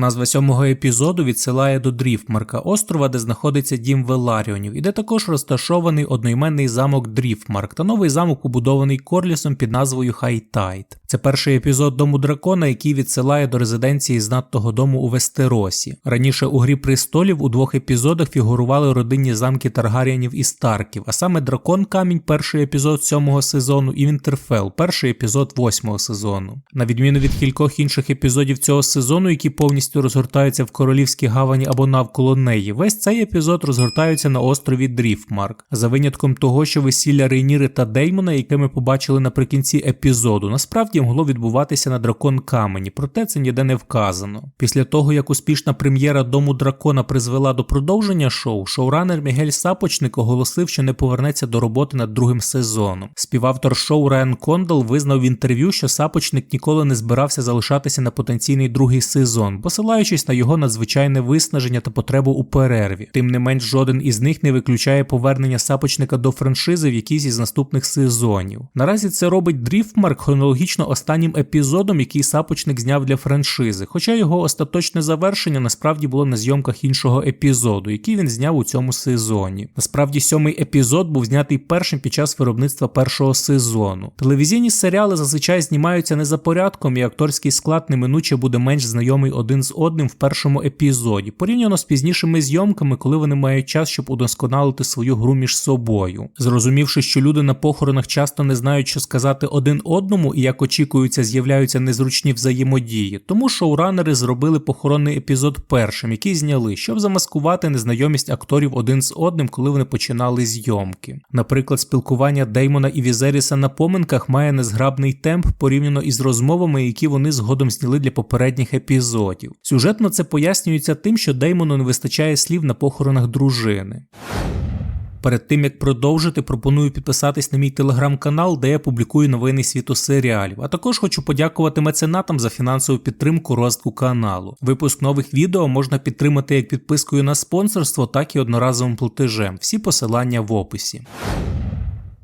Назва сьомого епізоду відсилає до Дріфмарка, острова, де знаходиться дім Веларіонів, і де також розташований одноіменний замок Дріфмарк та новий замок, побудований Корлісом під назвою Хайтайт. Це перший епізод Дому дракона, який відсилає до резиденції знатного дому у Вестеросі. Раніше у грі престолів у двох епізодах фігурували родинні замки Таргаріанів і Старків, а саме Дракон Камінь, перший епізод сьомого сезону, і Вінтерфел, перший епізод восьмого сезону. На відміну від кількох інших епізодів цього сезону, які повністю розгортаються в королівській гавані або навколо неї, весь цей епізод розгортається на острові Дріфмарк, за винятком того, що весілля Рейніри та Деймона, яке ми побачили наприкінці епізоду, насправді могло відбуватися на дракон камені, проте це ніде не вказано. Після того, як успішна прем'єра Дому дракона призвела до продовження шоу, шоуранер Мігель Сапочник оголосив, що не повернеться до роботи над другим сезоном. Співавтор шоу Райан Кондал визнав в інтерв'ю, що Сапочник ніколи не збирався залишатися на потенційний другий сезон, посилаючись на його надзвичайне виснаження та потребу у перерві. Тим не менш, жоден із них не виключає повернення Сапочника до франшизи в якійсь із наступних сезонів. Наразі це робить Дріфтмарк хронологічно останнім епізодом, який Сапочник зняв для франшизи, хоча його остаточне завершення насправді було на зйомках іншого епізоду, який він зняв у цьому сезоні. Насправді, сьомий епізод був знятий першим під час виробництва першого сезону. Телевізійні серіали зазвичай знімаються не за порядком, і акторський склад неминуче буде менш знайомий один з одним в першому епізоді, порівняно з пізнішими зйомками, коли вони мають час, щоб удосконалити свою гру між собою. Зрозумівши, що люди на похоронах часто не знають, що сказати один одному і як очікується, з'являються незручні взаємодії, тому шоуранери зробили похоронний епізод першим, який зняли, щоб замаскувати незнайомість акторів один з одним, коли вони починали зйомки. Наприклад, спілкування Деймона і Візеріса на поминках має незграбний темп порівняно із розмовами, які вони згодом зняли для попередніх епізодів. Сюжетно це пояснюється тим, що Деймону не вистачає слів на похоронах дружини. Перед тим як продовжити, пропоную підписатись на мій телеграм-канал, де я публікую новини світу серіалів. А також хочу подякувати меценатам за фінансову підтримку розвитку каналу. Випуск нових відео можна підтримати як підпискою на спонсорство, так і одноразовим платежем. Всі посилання в описі.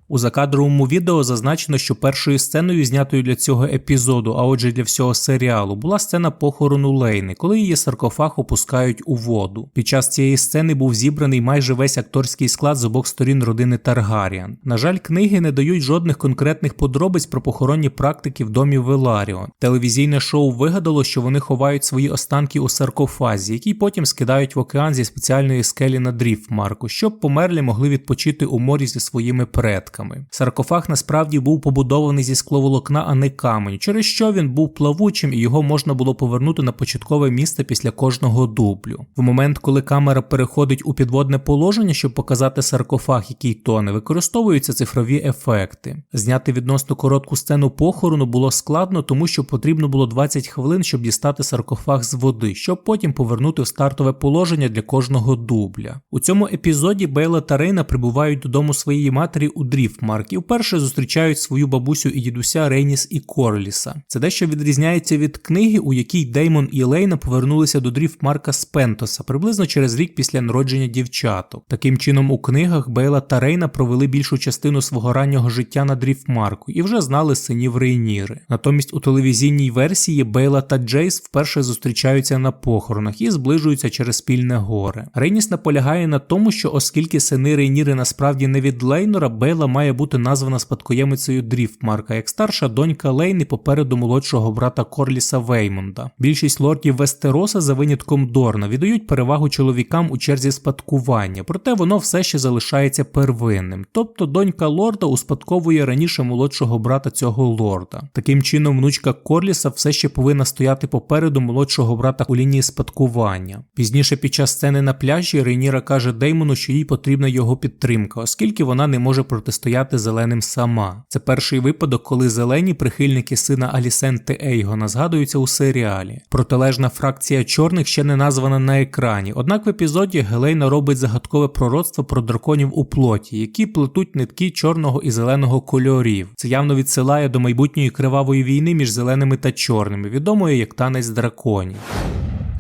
У закадровому відео зазначено, що першою сценою, знятою для цього епізоду, а отже для всього серіалу, була сцена похорону Лейни, коли її саркофаг опускають у воду. Під час цієї сцени був зібраний майже весь акторський склад з обох сторін родини Таргаріан. На жаль, книги не дають жодних конкретних подробиць про похоронні практики в домі Веларіон. Телевізійне шоу вигадало, що вони ховають свої останки у саркофазі, який потім скидають в океан зі спеціальної скелі на Дріфмарку, щоб померлі могли відпочити у морі зі своїми предками предками. Саркофаг насправді був побудований зі скловолокна, а не камень, через що він був плавучим і його можна було повернути на початкове місце після кожного дублю. В момент, коли камера переходить у підводне положення, щоб показати саркофаг, який тоне, використовуються цифрові ефекти. Зняти відносно коротку сцену похорону було складно, тому що потрібно було 20 хвилин, щоб дістати саркофаг з води, щоб потім повернути в стартове положення для кожного дубля. У цьому епізоді Бейла та Рейна прибувають додому своєї матері у дрі Дріфмарк і вперше зустрічають свою бабусю і дідуся Рейніс і Корліса. Це дещо відрізняється від книги, у якій Деймон і Лейна повернулися до Дріфмарка з Пентоса приблизно через рік після народження дівчаток. Таким чином, у книгах Бейла та Рейна провели більшу частину свого раннього життя на Дріфмарку і вже знали синів Рейніри. Натомість у телевізійній версії Бейла та Джейс вперше зустрічаються на похоронах і зближуються через спільне горе. Рейніс наполягає на тому, що оскільки сини Рейніри насправді не від Лейнора, Бейла має бути названа спадкоємицею Дріфтмарка, як старша донька Лейни попереду молодшого брата Корліса Веймонда. Більшість лордів Вестероса за винятком Дорна віддають перевагу чоловікам у черзі спадкування, проте воно все ще залишається первинним. Тобто донька лорда успадковує раніше молодшого брата цього лорда. Таким чином, внучка Корліса все ще повинна стояти попереду молодшого брата у лінії спадкування. Пізніше під час сцени на пляжі Рейніра каже Деймону, що їй потрібна його підтримка, оскільки вона не може протистояти стояти зеленим сама. Це перший випадок, коли зелені прихильники сина Алісенти Ейгона згадуються у серіалі. Протилежна фракція чорних ще не названа на екрані, однак в епізоді Гелейна робить загадкове пророцтво про драконів у плоті, які плетуть нитки чорного і зеленого кольорів. Це явно відсилає до майбутньої кривавої війни між зеленими та чорними, відомої як танець драконів.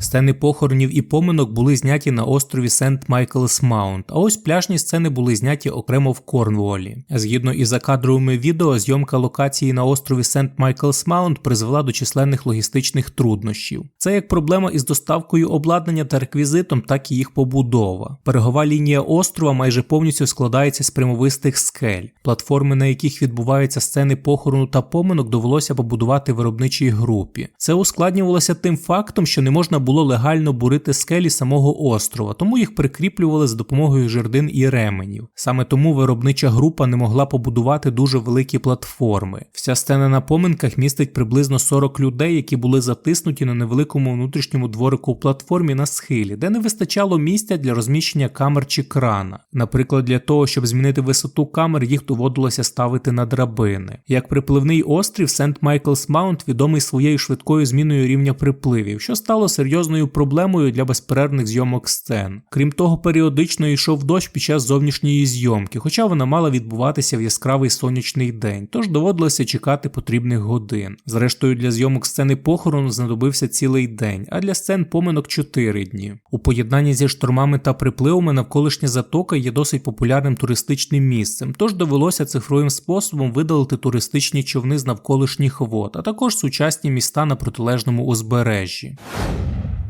Сцени похоронів і поминок були зняті на острові Сент Майклс Маунт, а ось пляжні сцени були зняті окремо в Корнволі. Згідно із закадровими відео, зйомка локації на острові Сент Майклс Маунт призвела до численних логістичних труднощів. Це як проблема із доставкою обладнання та реквізитом, так і їх побудова. Берегова лінія острова майже повністю складається з прямовистих скель. Платформи, на яких відбуваються сцени похорону та поминок, довелося побудувати виробничій групі. Це ускладнювалося тим фактом, що не можна було легально бурити скелі самого острова, тому їх прикріплювали за допомогою жердин і ременів. Саме тому виробнича група не могла побудувати дуже великі платформи. Вся сцена на поминках містить приблизно 40 людей, які були затиснуті на невеликому внутрішньому дворику у платформі на схилі, де не вистачало місця для розміщення камер чи крана. Наприклад, для того, щоб змінити висоту камер, їх доводилося ставити на драбини. Як припливний острів, Сент Майклс Маунт відомий своєю швидкою зміною рівня припливів, що стало серйозною проблемою для безперервних зйомок сцен. Крім того, періодично йшов дощ під час зовнішньої зйомки, хоча вона мала відбуватися в яскравий сонячний день, тож доводилося чекати потрібних годин. Зрештою, для зйомок сцени похорону знадобився цілий день, а для сцен поминок 4 дні. У поєднанні зі штормами та припливами навколишня затока є досить популярним туристичним місцем, тож довелося цифровим способом видалити туристичні човни з навколишніх вод, а також сучасні міста на протилежному узбережжі.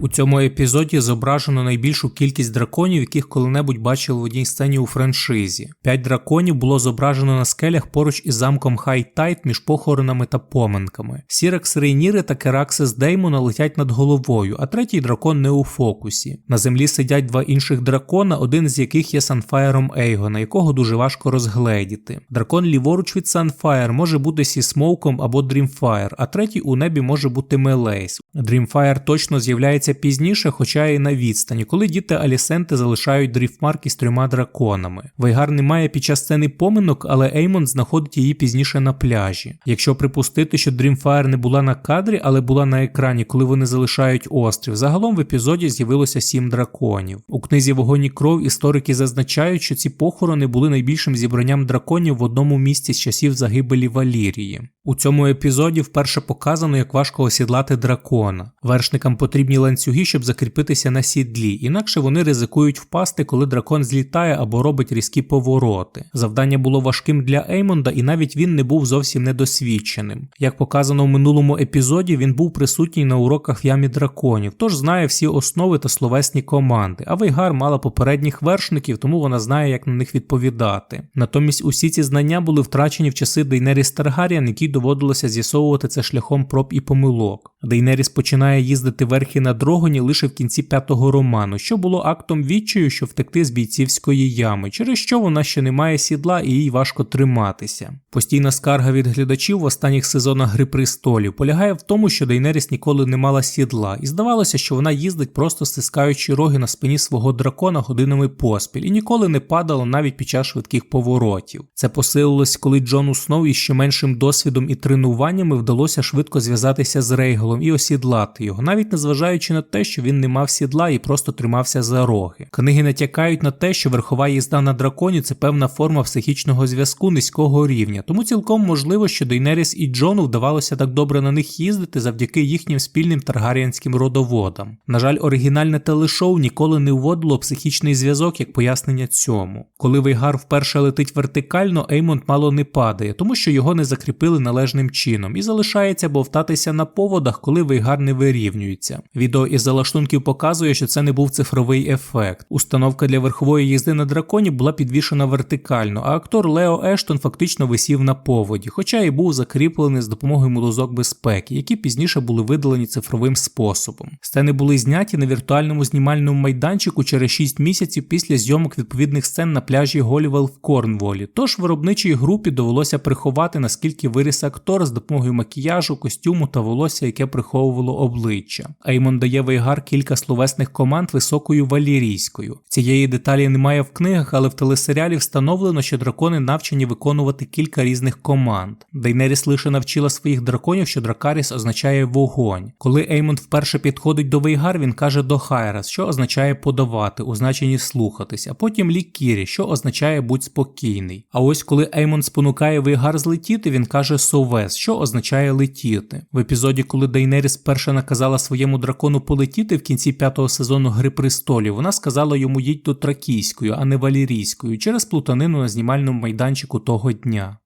У цьому епізоді зображено найбільшу кількість драконів, яких коли-небудь бачили в одній сцені у франшизі. П'ять драконів було зображено на скелях поруч із замком Хай-Тайт між похоронами та поминками. Сірекс Рейніри та Кераксис Деймона летять над головою, а третій дракон не у фокусі. На землі сидять два інших дракона, один з яких є Санфаєром Ейгона, якого дуже важко розгледіти. Дракон ліворуч від Санфаєр може бути Сісмоуком або Дрімфаєр, а третій у небі може бути Мелейс. Дрімфаєр точно з'являється пізніше, хоча і на відстані, коли діти Алісенти залишають дріфмарк із трьома драконами. Вейгар немає під час сцени поминок, але Еймон знаходить її пізніше на пляжі. Якщо припустити, що Дрімфаєр не була на кадрі, але була на екрані, коли вони залишають острів, загалом в епізоді з'явилося сім драконів. У книзі Вогонь і кров історики зазначають, що ці похорони були найбільшим зібранням драконів в одному місці з часів загибелі Валірії. У цьому епізоді вперше показано, як важко осідлати дракона. Вершникам потрібні ланцюги, щоб закріпитися на сідлі, інакше вони ризикують впасти, коли дракон злітає або робить різкі повороти. Завдання було важким для Еймонда, і навіть він не був зовсім недосвідченим. Як показано в минулому епізоді, він був присутній на уроках в ямі драконів, тож знає всі основи та словесні команди. А Вейгар мала попередніх вершників, тому вона знає, як на них відповідати. Натомість усі ці знання були втрачені в часи Дейнеріс Таргаріан, якій доводилося з'ясовувати це шляхом проб і помилок. Дейнеріс починає їздити верхи на дрогоні лише в кінці п'ятого роману, що було актом відчаю, що втекти з бійцівської ями, через що вона ще не має сідла і їй важко триматися. Постійна скарга від глядачів в останніх сезонах Гри престолів полягає в тому, що Дейнеріс ніколи не мала сідла, і здавалося, що вона їздить просто стискаючи роги на спині свого дракона годинами поспіль і ніколи не падала навіть під час швидких поворотів. Це посилилось, коли Джону Сноу із ще меншим досвідом і тренуваннями вдалося швидко зв'язатися з Рейголом і осідлати його, навіть незважаючи на те, що він не мав сідла і просто тримався за роги. Книги натякають на те, що верхова їзда на драконі це певна форма психічного зв'язку низького рівня, тому цілком можливо, що Дейнеріс і Джону вдавалося так добре на них їздити завдяки їхнім спільним таргаріанським родоводам. На жаль, оригінальне телешоу ніколи не вводило психічний зв'язок як пояснення цьому. Коли Вейгар вперше летить вертикально, Еймонд мало не падає, тому що його не закріпили належним чином і залишається бовтатися на поводах, коли Вейгар не вирівнюється. Відео із залаштунків показує, що це не був цифровий ефект. Установка для верхової їзди на драконі була підвішена вертикально, а актор Лео Ештон фактично висів на поводі, хоча і був закріплений з допомогою мотузок безпеки, які пізніше були видалені цифровим способом. Сцени були зняті на віртуальному знімальному майданчику через 6 місяців після зйомок відповідних сцен на пляжі Голівел в Корнволі. Тож виробничій групі довелося приховати наскільки виріс актор з допомогою макіяжу, костюму та волосся, яке приховувало обличчя. Еймон дає Вейгар кілька словесних команд високою валірійською. Цієї деталі немає в книгах, але в телесеріалі встановлено, що дракони навчені виконувати кілька різних команд. Дейнеріс лише навчила своїх драконів, що Дракаріс означає вогонь. Коли Еймонд вперше підходить до Вейгар, він каже до Хайрас, що означає подавати, у значенні слухатись, а потім лікірі, що означає будь спокійний. А ось коли Еймонд спонукає Вейгар злетіти, він каже Совес, що означає летіти. В епізоді, коли Дейнеріс перша наказала своєму дракону полетіти в кінці п'ятого сезону Гри престолів, вона сказала йому їдь до Тракійської, а не Валірійської, через плутанину на знімальному майданчику того дня.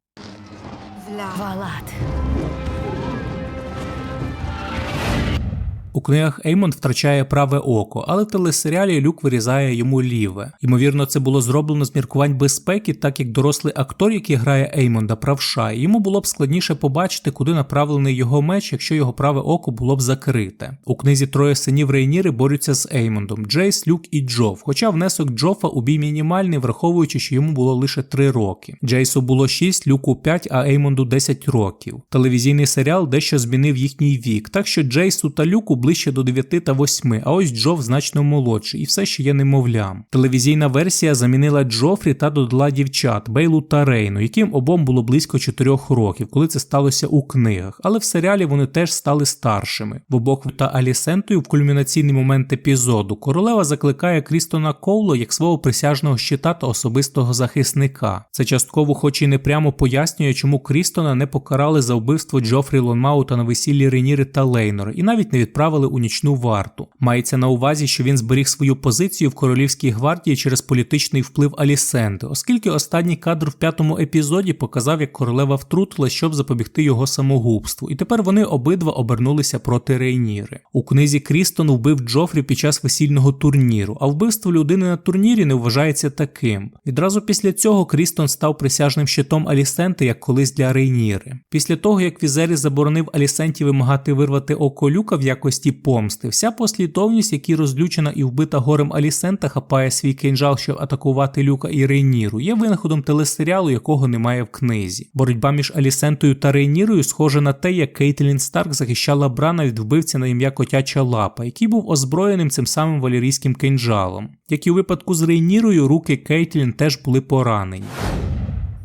У книгах Еймон втрачає праве око, але в телесеріалі Люк вирізає йому ліве. Ймовірно, це було зроблено з міркувань безпеки, так як дорослий актор, який грає Еймонда, правша, йому було б складніше побачити, куди направлений його меч, якщо його праве око було б закрите. У книзі троє синів Рейніри борються з Еймондом: Джейс, Люк і Джоф. Хоча внесок Джофа у бій мінімальний, враховуючи, що йому було лише 3 роки. Джейсу було 6, Люку 5, а Еймонду 10 років. Телевізійний серіал дещо змінив їхній вік, так що Джейсу та Люку ближче до 9 та 8, а ось Джоф значно молодший і все ще є немовлям. Телевізійна версія замінила Джофрі та додала дівчат Бейлу та Рейну, яким обом було близько 4 років, коли це сталося у книгах, але в серіалі вони теж стали старшими. В обох та Алісентою в кульмінаційний момент епізоду королева закликає Крістона Коуло як свого присяжного щита та особистого захисника. Це частково, хоч і не прямо пояснює, чому Крістона не покарали за вбивство Джофрі Лонмаута на весіллі Реніри та Лейнора і навіть не відправили у нічну варту. Мається на увазі, що він зберіг свою позицію в королівській гвардії через політичний вплив Алісенди, оскільки останній кадр в п'ятому епізоді показав, як королева втрутилась, щоб запобігти його самогубству, і тепер вони обидва обернулися проти Рейніри. У книзі Крістон вбив Джофрі під час весільного турніру, а вбивство людини на турнірі не вважається таким. Відразу після цього Крістон став присяжним щитом Алісенти, як колись для Рейніри. Після того, як Візері заборонив Алісенті вимагати вирвати око люка в якості помсти, вся послідовність, які розлючена і вбита горем Алісента, хапає свій кинжал, щоб атакувати люка і Рейніру, є винаходом телесеріалу, якого немає в книзі. Боротьба між Алісентою та Рейнірою схожа на те, як Кейтлін Старк захищала Брана від вбивця на ім'я Котяча Лапа, який був озброєним цим самим валерійським кинджалом. Як і у випадку з Рейнірою, руки Кейтлін теж були поранені.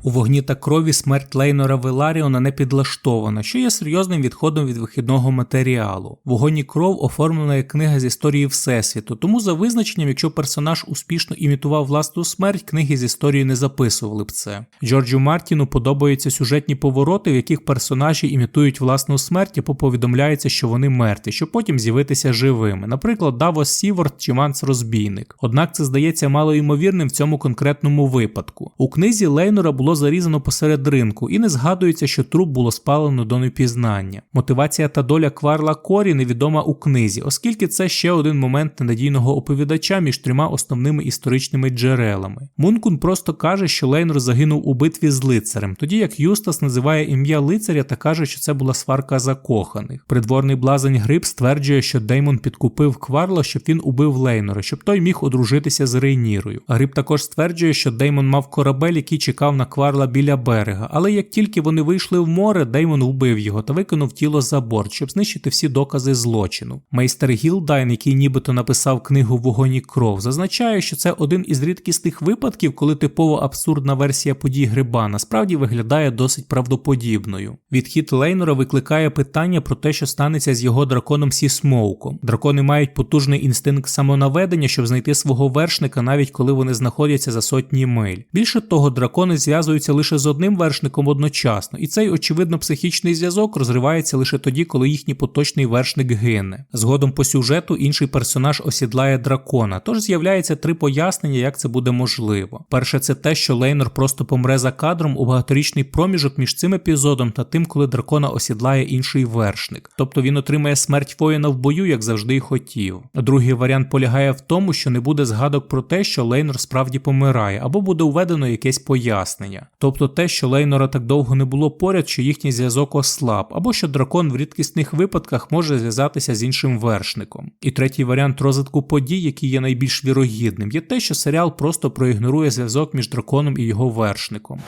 У вогні та крові смерть Лейнора Веларіона не підлаштована, що є серйозним відходом від вихідного матеріалу. Вогонь і кров оформлена як книга з історії Всесвіту, тому за визначенням, якщо персонаж успішно імітував власну смерть, книги з історії не записували б це. Джорджу Мартіну подобаються сюжетні повороти, в яких персонажі імітують власну смерть або повідомляється, що вони мертві, щоб потім з'явитися живими. Наприклад, Давос Сіворд чи Манс Розбійник. Однак це здається малоймовірним в цьому конкретному випадку. У книзі Лейнора було зарізано посеред ринку, і не згадується, що труп було спалено до непізнання. Мотивація та доля Кварла Корі невідома у книзі, оскільки це ще один момент ненадійного оповідача між трьома основними історичними джерелами. Мункун просто каже, що Лейнор загинув у битві з лицарем, тоді як Юстас називає ім'я лицаря та каже, що це була сварка закоханих. Придворний блазень Гриб стверджує, що Деймон підкупив Кварла, щоб він убив Лейнора, щоб той міг одружитися з Рейнірою. Гриб також стверджує, що Деймон мав корабель, який чекав на Кварла Кварла біля берега, але як тільки вони вийшли в море, Деймон вбив його та викинув тіло за борт, щоб знищити всі докази злочину. Майстер Гілдайн, який нібито написав книгу Вогонь і кров, зазначає, що це один із рідкісних випадків, коли типово абсурдна версія подій гриба насправді виглядає досить правдоподібною. Відхід Лейнора викликає питання про те, що станеться з його драконом Сісмоуком. Дракони мають потужний інстинкт самонаведення, щоб знайти свого вершника, навіть коли вони знаходяться за сотні миль. Більше того, дракони зв'язуються лише з одним вершником одночасно, і цей очевидно психічний зв'язок розривається лише тоді, коли їхній поточний вершник гине. Згодом по сюжету інший персонаж осідлає дракона, тож з'являється три пояснення, як це буде можливо. Перше, це те, що Лейнор просто помре за кадром у багаторічний проміжок між цим епізодом та тим, коли дракона осідлає інший вершник. Тобто він отримає смерть воїна в бою, як завжди й хотів. Другий варіант полягає в тому, що не буде згадок про те, що Лейнор справді помирає, або буде введено якесь пояснення. Тобто те, що Лейнора так довго не було поряд, що їхній зв'язок ослаб, або що дракон в рідкісних випадках може зв'язатися з іншим вершником. І третій варіант розвитку подій, який є найбільш вірогідним, є те, що серіал просто проігнорує зв'язок між драконом і його вершником.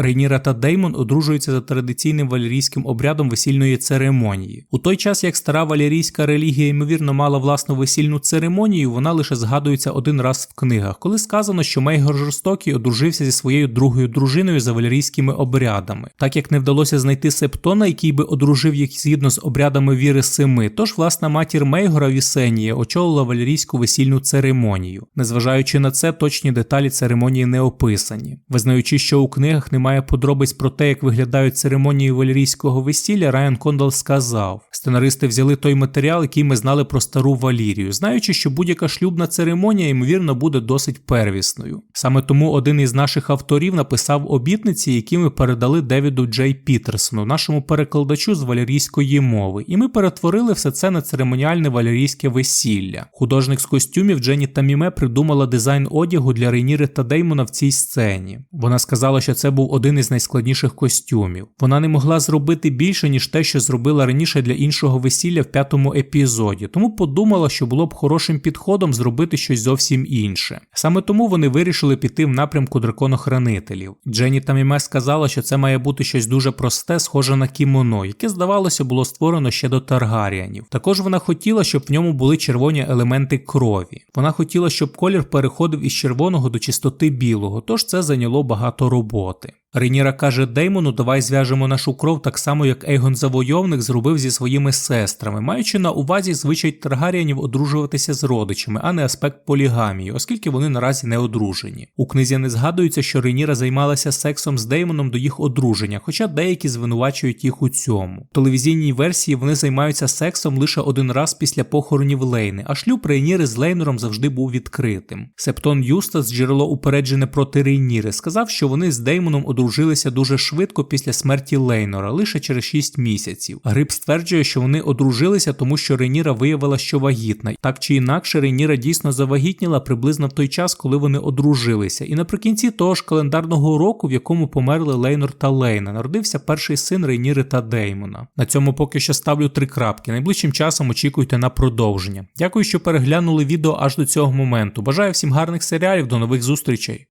Рейніра та Деймон одружуються за традиційним валерійським обрядом весільної церемонії. У той час, як стара валерійська релігія ймовірно мала власну весільну церемонію, вона лише згадується один раз в книгах, коли сказано, що Мейгор Жорстокий одружився зі своєю другою дружиною за валерійськими обрядами, так як не вдалося знайти септона, який би одружив їх згідно з обрядами віри семи. Тож власна матір Мейгора Вісенія очолила валерійську весільну церемонію. Незважаючи на це, точні деталі церемонії не описані, визнаючи, що у книгах немає немає подробиць про те, як виглядають церемонії валірійського весілля, Райан Кондал сказав: сценаристи взяли той матеріал, який ми знали про стару Валірію, знаючи, що будь-яка шлюбна церемонія, ймовірно, буде досить первісною. Саме тому один із наших авторів написав обітниці, які ми передали Девіду Джей Пітерсону, нашому перекладачу з валерійської мови, і ми перетворили все це на церемоніальне валерійське весілля. Художник з костюмів Дженні Таміме придумала дизайн одягу для Рейніри та Деймона в цій сцені. Вона сказала, що це був один із найскладніших костюмів. Вона не могла зробити більше, ніж те, що зробила раніше для іншого весілля в п'ятому епізоді, тому подумала, що було б хорошим підходом зробити щось зовсім інше. Саме тому вони вирішили піти в напрямку драконохранителів. Дженні Таміме сказала, що це має бути щось дуже просте, схоже на кімоно, яке здавалося було створено ще до Таргаріанів. Також вона хотіла, щоб в ньому були червоні елементи крові. Вона хотіла, щоб колір переходив із червоного до чистоти білого, тож це зайняло багато роботи. Рейніра каже Деймону, давай зв'яжемо нашу кров так само, як Ейгон Завойовник зробив зі своїми сестрами, маючи на увазі звичай Таргаріанів одружуватися з родичами, а не аспект полігамії, оскільки вони наразі не одружені. У книзі не згадується, що Рейніра займалася сексом з Деймоном до їх одруження, хоча деякі звинувачують їх у цьому. В телевізійній версії вони займаються сексом лише один раз після похоронів Лейни, а шлюб Рейніри з Лейнором завжди був відкритим. Септон Юстас, джерело упереджене проти Рейніри, сказав, що вони з Деймоном одружилися дуже швидко після смерті Лейнора, лише через 6 місяців. Гриб стверджує, що вони одружилися, тому що Рейніра виявила, що вагітна. Так чи інакше, Рейніра дійсно завагітніла приблизно в той час, коли вони одружилися. І наприкінці того ж календарного року, в якому померли Лейнор та Лейна, народився перший син Рейніри та Деймона. На цьому поки що ставлю три крапки. Найближчим часом очікуйте на продовження. Дякую, що переглянули відео аж до цього моменту. Бажаю всім гарних серіалів, до нових зустрічей.